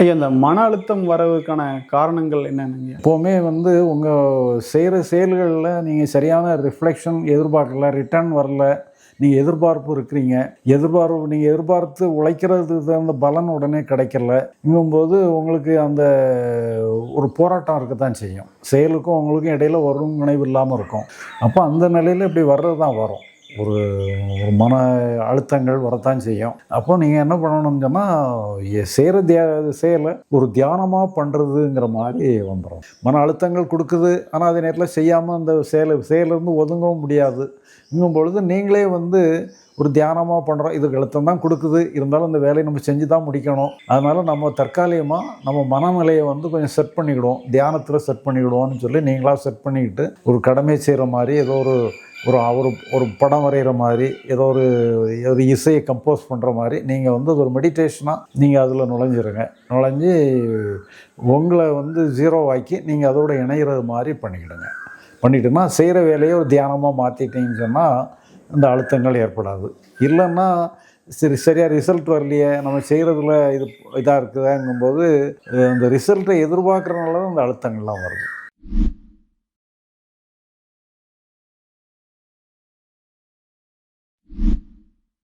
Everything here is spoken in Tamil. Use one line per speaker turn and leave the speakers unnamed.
ஐயா இந்த மன அழுத்தம் வரதுக்கான காரணங்கள் என்னென்னு
எப்போவுமே வந்து உங்கள் செய்கிற செயல்களில் நீங்கள் சரியான ரிஃப்ளெக்ஷன் எதிர்பார்க்கல ரிட்டர்ன் வரல நீங்கள் எதிர்பார்ப்பு இருக்கிறீங்க. எதிர்பார்ப்பு நீங்கள் எதிர்பார்த்து உழைக்கிறதுக்கு தகுந்த பலன் உடனே கிடைக்கல. இங்கும்போது உங்களுக்கு அந்த ஒரு போராட்டம் இருக்கத்தான் செய்யும். செயலுக்கும் உங்களுக்கும் இடையில ஒருங்கிணைவு இல்லாமல் இருக்கும். அப்போ அந்த நிலையில் இப்படி வர்றது தான் வரும். ஒரு ஒரு மன அழுத்தங்கள் வரத்தான் செய்யும். அப்போ நீங்கள் என்ன பண்ணணும்னு சொன்னால் செய்கிற தியா செயலை ஒரு தியானமாக பண்ணுறதுங்கிற மாதிரி வந்துடும் மன அழுத்தங்கள் கொடுக்குது ஆனால் அதே நேரத்தில் செய்யாமல் அந்த செயலை செயலிருந்து ஒதுங்கவும் முடியாது. இங்கும் பொழுது நீங்களே வந்து ஒரு தியானமாக பண்ணுறோம் இதுக்கு அழுத்தம் தான் கொடுக்குது. இருந்தாலும் இந்த வேலையை நம்ம செஞ்சு தான் முடிக்கணும். அதனால் நம்ம தற்காலிகமாக நம்ம மனநிலையை வந்து கொஞ்சம் செட் பண்ணிக்கிடுவோம். தியானத்தில் செட் பண்ணிக்கிடுவோம்னு சொல்லி நீங்களாக செட் பண்ணிக்கிட்டு ஒரு கடமை செய்கிற மாதிரி ஏதோ ஒரு ஒரு ஒரு ஒரு படம் வரைகிற மாதிரி ஏதோ ஒரு ஒரு இசையை கம்போஸ் பண்ணுற மாதிரி நீங்கள் வந்து அது ஒரு மெடிடேஷனாக நீங்கள் அதில் நுழைஞ்சிருங்க. நுழைஞ்சு உங்களை வந்து ஜீரோ ஆக்கி நீங்கள் அதோட இணைகிறது மாதிரி பண்ணிக்கிடுங்க. பண்ணிட்டுனா செய்கிற வேலையை ஒரு தியானமாக மாற்றிட்டீங்கன்னு சொன்னால் இந்த அழுத்தங்கள் ஏற்படாது. இல்லைன்னா சரி சரியாக ரிசல்ட் வரலையே நம்ம செய்கிறதுல இது இதாக இருக்குதாங்கும்போது அந்த ரிசல்ட்டை எதிர்பார்க்குறனால தான் அந்த அழுத்தங்கள்லாம் வருது.